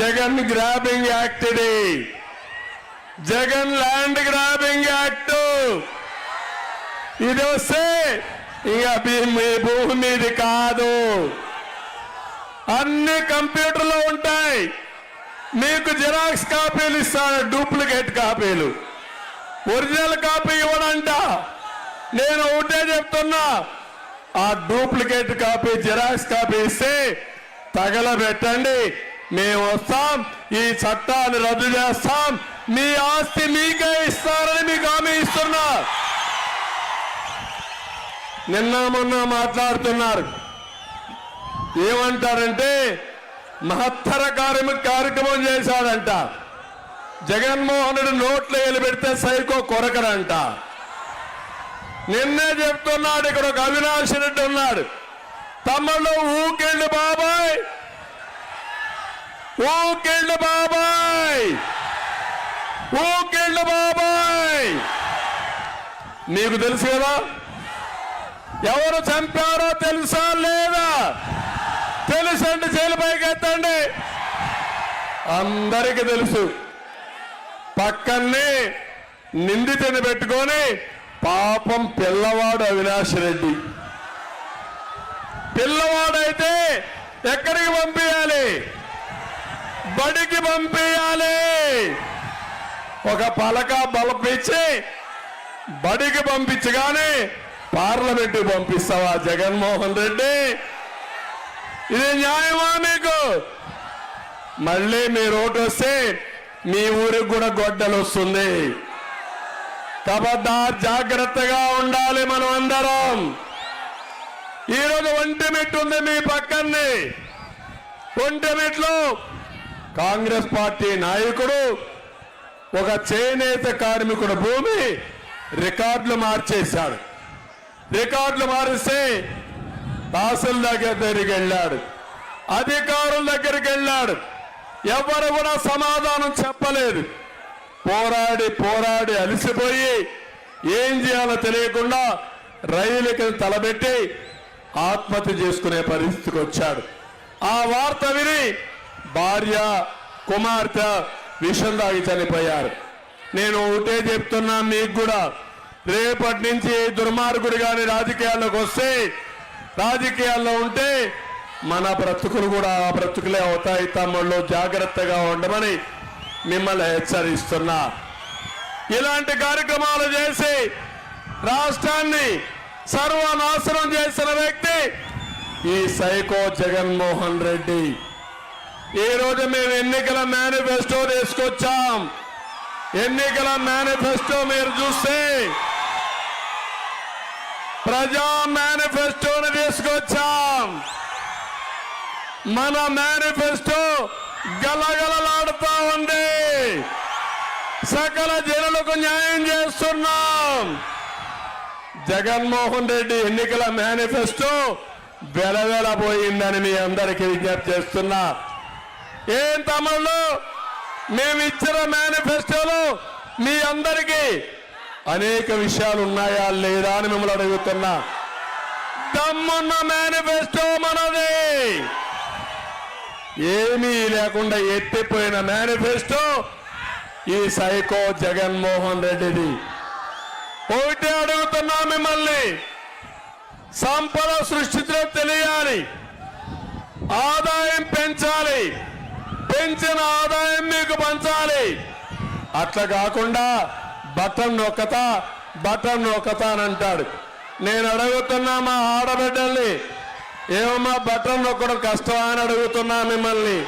Jagan grabbing act ఇది. Jagan land grabbing act. ఇది వస్తే ఇక మీ- మీ భూమి కాదు. అన్ని కంప్యూటర్లో ఉంటాయి. మీకు జిరాక్స్ కాపీలు ఇస్తాను డూప్లికేట్ కాపీలు. ఒరిజినల్ కాపీ ఇవ్వడంట నేను ఒకటే చెప్తున్నా ఆ డూప్లికేట్ కాపీ జిరాక్స్ కాపీ ఇస్తే తగలబెట్టండి. మేము వస్తాం ఈ చట్టాన్ని రద్దు చేస్తాం. మీ ఆస్తి మీకే ఇస్తారని మీకు హామీ ఇస్తున్నా. నిన్న మొన్న మాట్లాడుతున్నారు. ఏమంటారంటే మహత్తర కార్యక్రమం కార్యక్రమం చేశాడంట. జగన్మోహన్ రెడ్డి నోట్లో వేలు సైకో కొరకరంట నిన్నే చెప్తున్నాడు ఇక్కడ ఒక అవినాష్ రెడ్డి ఉన్నాడు. తమలో ఊకెళ్ళి బాబాయ్. ఊకెళ్ళి బాబాయ్! ఊకెళ్ళి బాబాయ్! నీకు తెలుసు కదా? ఎవరు చంపారో తెలుసా లేదా? తెలుసండి జైలు పైకి ఎత్తండి అందరికీ తెలుసు. పక్కనే నిందితుని పెట్టుకొని పాపం పిల్లవాడు అవినాష్ రెడ్డి. పిల్లవాడైతే ఎక్కడికి పంపించాలి బడికి పంపించాలి ఒక పలక బలపించి బడికి పంపించగానే పార్లమెంట్ పంపిస్తావా జగన్మోహన్ రెడ్డి? ఇది న్యాయమా మీకు? మళ్ళీ మీ రోడ్డు వస్తే మీ ఊరికి కూడా గొడ్డలు వస్తుంది. కాబట్టి జాగ్రత్తగా ఉండాలి మనం అందరం. ఈరోజు ఒంటిమిట్టు ఉంది మీ పక్కనే. ఒంటిమిట్లో కాంగ్రెస్ పార్టీ నాయకుడు ఒక చేనేత కార్మికుడు భూమి రికార్డులు మార్చేశాడు. రికార్డులు మారిస్తే తహసీల్దార్ దగ్గరికి వెళ్ళాడు. అధికారుల దగ్గరికి వెళ్ళాడు. ఎవరు కూడా సమాధానం చెప్పలేదు. పోరాడి పోరాడి అలసిపోయి ఏం చేయాలో తెలియకుండా రైలుకి తలబెట్టి ఆత్మహత్య చేసుకునే పరిస్థితికి వచ్చాడు. ఆ వార్త విని భార్య కుమార్తె విషం తాగి చనిపోయారు. నేను ఒకటే చెప్తున్నా మీకు కూడా రేపటి నుంచి దుర్మార్గుడు కానీ రాజకీయాల్లోకి వస్తే రాజకీయాల్లో ఉంటే మన బ్రతుకులు కూడా ఆ బ్రతుకులే అవుతాయి తమ్ముళ్ళు జాగ్రత్తగా ఉండమని మిమ్మల్ని హెచ్చరిస్తున్నా. ఇలాంటి కార్యక్రమాలు చేసి రాష్ట్రాన్ని సర్వనాశనం చేసిన వ్యక్తి ఈ సైకో జగన్మోహన్ రెడ్డి. ఈ రోజు మేము ఎన్నికల మేనిఫెస్టో తీసుకొచ్చాం. ఎన్నికల మేనిఫెస్టో మీరు చూస్తే ప్రజా మేనిఫెస్టోని తీసుకొచ్చాం. మన మేనిఫెస్టో గలగలలాడుతా ఉంది. సకల జనులకు న్యాయం చేస్తున్నాం. జగన్మోహన్ రెడ్డి ఎన్నికల మేనిఫెస్టో వెలవెలబోయిందని మీ అందరికీ విజ్ఞప్తి చేస్తున్నా. ఏం తమళ్ళు మేము ఇచ్చిన మేనిఫెస్టోలో మీ అందరికీ అనేక విషయాలు ఉన్నాయా లేదా అని మిమ్మల్ని అడుగుతున్నా. దమ్మున్న మేనిఫెస్టో మనది. ఏమీ లేకుండా ఎత్తిపోయిన మేనిఫెస్టో ఈ సైకో జగన్మోహన్ రెడ్డిది. ఒకటే అడుగుతున్నా మిమ్మల్ని. సంపద సృష్టించడం తెలియాలి. ఆదాయం పెంచాలి. పెంచిన ఆదాయం మీకు పంచాలి. అట్లా కాకుండా బటన్ నొక్కతా బటన్ నొక్కతా అని అంటాడు. నేను అడుగుతున్నా మా ఆడబిడ్డల్ని ఏమమ్మా బటన్ నొక్కడం కష్టమా అని అడుగుతున్నా మిమ్మల్ని?